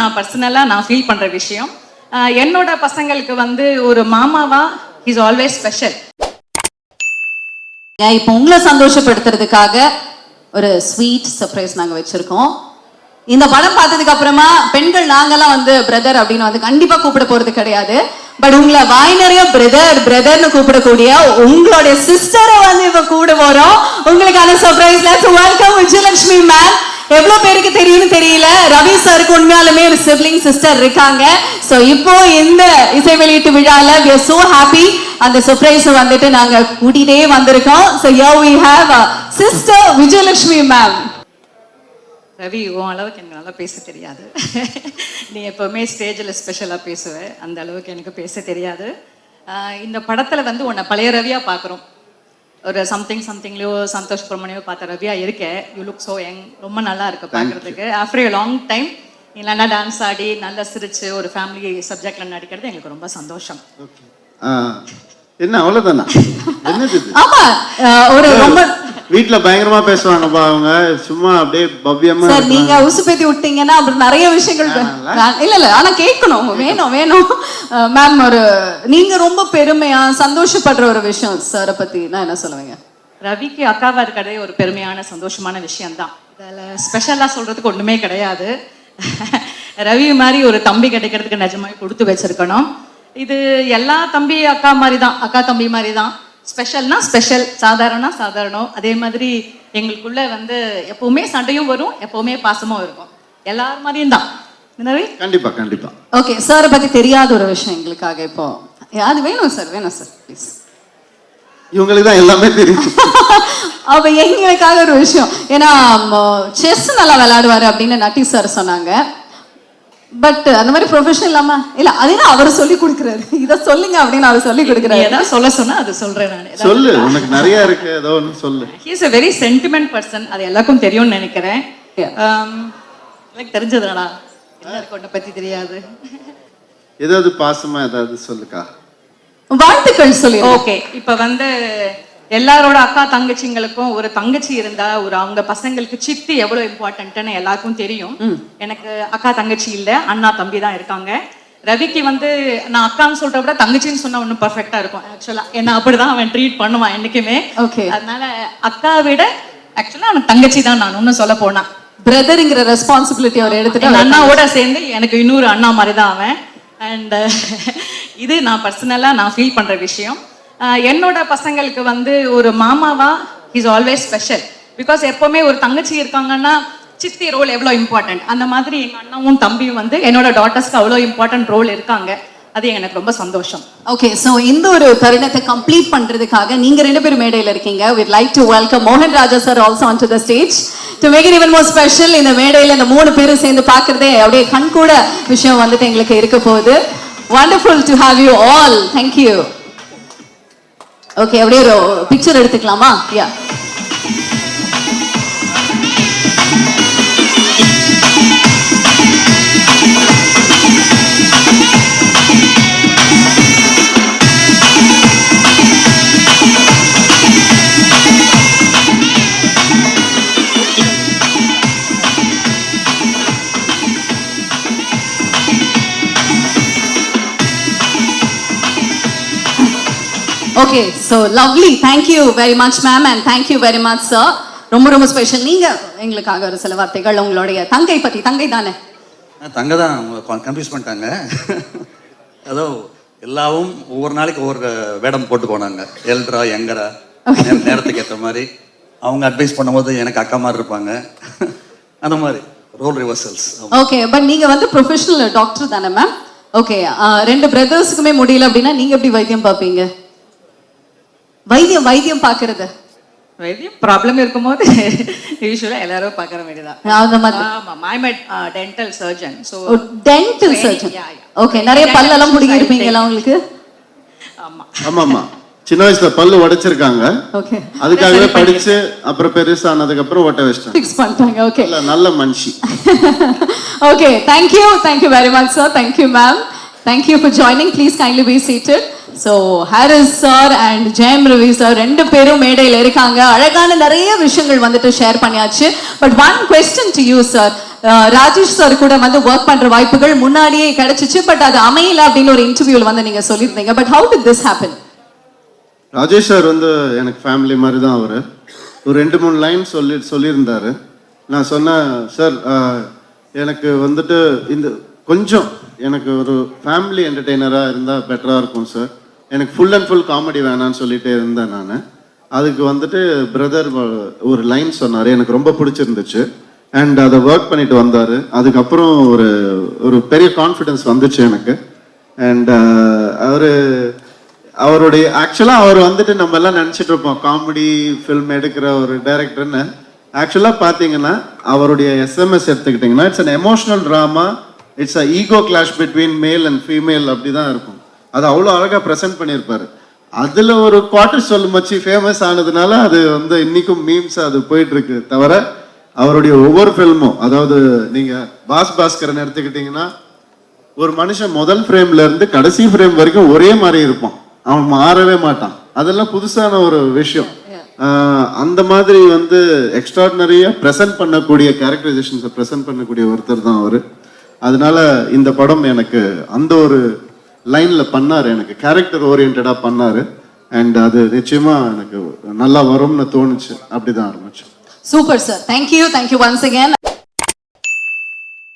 நான் பர்சனலாக நான் ஃபீல் பண்ணுற விஷயம். என்னோட பசங்களுக்கு வந்து ஒரு மாமாவா இஸ் ஆல்வேஸ் ஸ்பெஷல் இப்போ உங்களை சந்தோஷப்படுத்துறதுக்காக ஒரு ஸ்வீட் சர்ப்ரைஸ் நாங்க வச்சிருக்கோம். இந்த படம் பார்த்ததுக்கு அப்புறமா பெண்கள் நாங்கெல்லாம் வந்து பிரதர் அப்படின்னு வந்து கண்டிப்பா கூப்பிட போறது கிடையாது. பட் உங்களை வாய் நிறைய பிரதர் பிரதர்னு கூப்பிடக்கூடிய உங்களுடைய சிஸ்டரை வந்து இப்போ கூப்பிட போகிறோம் உங்களுக்கான சர்ப்ரைஸ் வெல்கம் விஜயலட்சுமி மேம் எவ்வளவு பேருக்கு தெரியும்னு தெரியல. ரவி சாருக்கு உண்மையாலுமே ஒரு சிப்ளிங் சிஸ்டர் இருக்காங்க. சோ இப்போ இந்த இசை வெளியீட்டு விழால வி ஆர் சோ ஹாப்பி அந்த சர்ப்ரைஸ் வந்துட்டு நாங்க கூட்டிட்டே வந்திருக்கோம். So yo we have sister Vijayalakshmi ma'am Ravi உன் அளவுக்கு எனக்கு நல்லா பேச தெரியாது. நீ எப்போவுமே ஸ்டேஜில் ஸ்பெஷலாக பேசுவ. அந்த அளவுக்கு எனக்கு பேச தெரியாது. இந்த படத்தில் வந்து உன்னை பழைய ரவியாக பார்க்குறோம் ஒரு சம்திங் சம்திங்லையோ சந்தோஷ் பிரமணியோ பார்த்த ரவியா இருக்க. யூ லுக் ஸோ யங் ரொம்ப நல்லா இருக்கு பார்க்கறதுக்கு. ஆஃப்டர் ஏ லாங் டைம் நல்லா டான்ஸ் ஆடி நல்லா சிரிச்சு ஒரு ஃபேமிலி சப்ஜெக்ட்ல நடிக்கிறது எங்களுக்கு ரொம்ப சந்தோஷம். என்ன அவ்வளவுதானா? ஆமா ஒரு ரொம்ப வீட்ல பயங்கரமா பேசுவாங்கப்பா அவங்க. சும்மா அப்படியே பவ்யமா சார் நீங்க உசுப்பேத்தி விட்டீங்கன்னா அப்புறம் நிறைய விஷயங்கள் இல்ல இல்ல ஆனா கேட்கணும். வேணும் வேணும். மேம் ஒரு நீங்க ரொம்ப பெருமையா சந்தோஷப்படுற ஒரு விஷயம் சாரை பத்தி நான் என்ன சொல்லுவீங்க? ரவிக்கு அக்காவா இருக்கிறதே ஒரு பெருமையான சந்தோஷமான விஷயம்தான். இதில் ஸ்பெஷலாக சொல்றதுக்கு ஒண்ணுமே கிடையாது. ரவி மாதிரி ஒரு தம்பி கிடைக்கிறதுக்கு நிஜமாவே கொடுத்து வச்சிருக்கணும். இது எல்லா தம்பி அக்கா மாதிரி தான் அக்கா தம்பி மாதிரி தான் ஸ்பெஷல்னா ஸ்பெஷல் சாதாரணா சாதாரணம் அதே மாதிரி எங்களுக்குள்ள வந்து எப்பவுமே சண்டையும் வரும் எப்பவுமே பாசமும் இருக்கும். எல்லார் மாதிரியும் தான். கண்டிப்பா கண்டிப்பா. ஓகே சாரை பத்தி தெரியாத ஒரு விஷயம் எங்களுக்காக இப்போ. அது வேணும் சார் வேணும் சார் ப்ளீஸ் இவங்களுக்கு தான் எல்லாமே தெரியும். அப்ப எங்களுக்காக ஒரு விஷயம். ஏன்னா செஸ் நல்லா விளையாடுவாரு அப்படின்னு நட்டி சார் சொன்னாங்க. பட் அந்த மாதிரி ப்ரொஃபஷன் இல்லாம இல்ல அதுதான் அவர் சொல்லி கொடுக்குறாரு. இத சொல்லுங்க அப்படின்னு அவர் சொல்லி கொடுக்குறாரு. ஏதாவது சொல்ல சொன்னா அது சொல்றேன் நான். சொல்லு உனக்கு நிறைய இருக்கு ஏதோ ஒன்று சொல்லு. He's a very sentiment person அது எல்லாருக்கும் தெரியும்னு நினைக்கிறேன். Um, எனக்கு தெரிஞ்சதுடா எல்லாருக்கும் உன்னை பத்தி தெரியாது. ஏதாவது பாசமா ஏதாவது சொல்லுக்கா? வாழ்த்துக்கள் சொல்லி ஓகே இப்ப வந்து எல்லாரோட அக்கா தங்கச்சிங்களுக்கும் ஒரு தங்கச்சி இருந்தா ஒரு அவங்க பசங்களுக்கு சித்தி எவ்வளவு இம்பார்ட்டன்ட்னு எல்லாருக்கும் தெரியும். எனக்கு அக்கா தங்கச்சி இல்ல அண்ணா தம்பி தான் இருக்காங்க. ரவிக்கு வந்து நான் அக்கான்னு சொல்ற விட தங்கச்சின்னு சொன்னா ஒன்றும் பர்ஃபெக்டா இருக்கும். ஆக்சுவலா என்ன அப்படிதான் அவன் ட்ரீட் பண்ணுவான் என்னைக்குமே. Okay. அதனால அக்கா விட ஆக்சுவலா அவன் தங்கச்சி தான் நான் ஒன்னும் சொல்ல போனா. பிரதர்ங்கிற ரெஸ்பான்சிபிலிட்டி அவர் எடுத்துட்டு அண்ணாவோட சேர்ந்து எனக்கு இன்னொரு அண்ணா மாதிரி தான் அவன். அண்ட் இது நான் பர்சனலாக நான் ஃபீல் பண்ற விஷயம். என்னோட பசங்களுக்கு வந்து ஒரு மாமாவா இஸ் ஆல்வேஸ் ஸ்பெஷல் பிகாஸ் எப்போவுமே ஒரு தங்கச்சி இருக்காங்கன்னா சித்தி ரோல் எவ்வளோ இம்பார்ட்டன்ட் அந்த மாதிரி எங்கள் அண்ணாவும் தம்பியும் வந்து என்னோட டாட்டர்ஸ்க்கு அவ்வளோ இம்பார்ட்டன்ட் ரோல் இருக்காங்க. அது எனக்கு ரொம்ப சந்தோஷம். ஓகே ஸோ இந்த ஒரு தருணத்தை கம்ப்ளீட் பண்ணுறதுக்காக நீங்கள் ரெண்டு பேரும் மேடையில் இருக்கீங்க. வித் லைக் டு வெல்கம் மோகன் Raja sir also on to the stage to make it even more special இந்த மேடையில் இந்த மூணு பேரும் சேர்ந்து பார்க்குறதே அப்படியே கண் கூட விஷயம் வந்துட்டு எங்களுக்கு இருக்க போகுது. Wonderful to have you all thank you okay அப்படியே ஒரு பிக்சர் எடுத்துக்கலாமா? Ya okay so lovely thank you very much ma'am and thank you very much sir ரொம்ப ரொம்ப ஸ்பெஷல் நீங்க எங்களுக்காக ஒரு சில வார்த்தைகள் உங்களுடைய தங்கை பத்தி தங்கை தானே? தங்க தான். கன்ஃபியூஸ் பண்ணிட்டாங்க. அதோ எல்லாவும் ஒவ்வொரு நாளைக்கு ஒவ்வொரு வேடம் போட்டு போனாங்க. எல்ட்ரா யங்கரா நேரத்துக்கு ஏற்ற மாதிரி. அவங்க அட்வைஸ் பண்ணும்போது எனக்கு அக்கா மாதிரி இருப்பாங்க. அந்த மாதிரி. ரோல் ரிவர்சல்ஸ் ஓகே பட் நீங்க வந்து ப்ரொஃபஷனல் டாக்டர் தானே மேம் ஓகே ரெண்டு பிரதர்ஸுக்குமே முடியல அப்படின்னா நீங்க எப்படி வைத்தியம் பார்ப்பீங்க? வைத்தியம் வைத்தியம் பார்க்கறது. வைத்தியம் ப்ராப்ளம் இருக்கும்போது யூஸ்வலாக எல்லாரும் பார்க்குற வேண்டியதான் அந்த மாதிரி. ஆமாம் மைமெட் dental surgeon so dental surgeon. Okay நிறைய பல்லெல்லாம் பிடிங்கி இருப்பீங்களா உங்களுக்கு? ஆமாம் ஆமா. ஆமா சின்ன வயசுல பல்லு உடைச்சிருக்காங்க. ஓகே அதுக்காகவே படிச்சு அப்புறம் பெருசானதுக்கு அப்புறம் ஒட்ட வச்சிட்டாங்க ஃபிக்ஸ் பண்ணிட்டாங்க ஓகே நல்ல நல்ல மனுஷி. Okay, thank you. Thank you very much, sir. Thank you, ma'am. Thank you for joining. Please kindly be seated. So Harris sir and Jayam Ravi sir ரெண்டு பேரும் மேடையில் இருக்காங்க. அழகான நிறைய விஷயங்கள் வந்துட்டு ஷேர் பண்ணியாச்சு. But one question to you sir Rajesh sir கூட வந்து ஒர்க் பண்ற வாய்ப்புகள் முன்னாடியே கிடைச்சிச்சு. பட் அது அமையல அப்படின்னு ஒரு இன்டர்வியூல வந்து நீங்க சொல்லியிருந்தீங்க. But how did this happen Rajesh sir வந்து எனக்கு ஃபேமிலி மாதிரி தான் அவர். ஒரு ரெண்டு மூணு லைன் சொல்லி சொல்லியிருந்தாரு. நான் சொன்னேன் சார் uh, எனக்கு வந்துட்டு இந்த கொஞ்சம் எனக்கு ஒரு ஃபேமிலி என்டர்டெய்னராக இருந்தால் பெட்டராக இருக்கும் சார் எனக்கு ஃபுல் அண்ட் ஃபுல் காமெடி வேணான்னு சொல்லிட்டே இருந்தேன் நான். அதுக்கு வந்துட்டு பிரதர் ஒரு லைன் சொன்னார் எனக்கு ரொம்ப பிடிச்சிருந்துச்சு. அண்ட் அதை ஒர்க் பண்ணிட்டு வந்தார். அதுக்கப்புறம் ஒரு ஒரு பெரிய கான்ஃபிடென்ஸ் வந்துச்சு எனக்கு. அண்ட் uh, அவர் அவருடைய ஆக்சுவலாக அவர் வந்துட்டு நம்ம எல்லாம் நினச்சிட்டு இருப்போம். காமெடி ஃபில்ம் எடுக்கிற ஒரு டைரக்டர்னு ஆக்சுவலாக பார்த்தீங்கன்னா அவருடைய எஸ்எம்எஸ் எடுத்துக்கிட்டிங்கன்னா it's an emotional drama it's a ego clash between male and female அப்படி தான் இருக்கும். அது அவ்வளோ அழகாக ப்ரெசென்ட் பண்ணியிருப்பாரு. அதில் ஒரு குவார்டர் சொல் மச்சி ஃபேமஸ் ஆனதுனால அது வந்து இன்னைக்கும் மீம்ஸ் அது போயிட்டு இருக்கு தவிர அவருடைய ஒவ்வொரு ஃபில்மும் அதாவது நீங்கள் பாஸ் பாஸ்கரன் எடுத்துக்கிட்டிங்கன்னா ஒரு மனுஷன் முதல் ஃப்ரேம்ல இருந்து கடைசி ஃப்ரேம் வரைக்கும் ஒரே மாதிரி இருப்பான். அவன் மாறவே மாட்டான். அதெல்லாம் புதுசான ஒரு விஷயம். அந்த மாதிரி வந்து எக்ஸ்ட்ராடினரியா ப்ரெசென்ட் பண்ணக்கூடிய கேரக்டரைசேஷன்ஸை ப்ரெசென்ட் பண்ணக்கூடிய ஒருத்தர் தான் அவர். அதனால இந்த படம் எனக்கு அந்த ஒரு லைன்ல பண்ணாரு எனக்கு கேரக்டர் ஓரியன்டா பண்ணாரு. அண்ட் அது நிச்சயமா எனக்கு நல்லா வரும்னு தோணுச்சு. அப்படிதான் ஆரம்பிச்சு super sir thank you thank you once again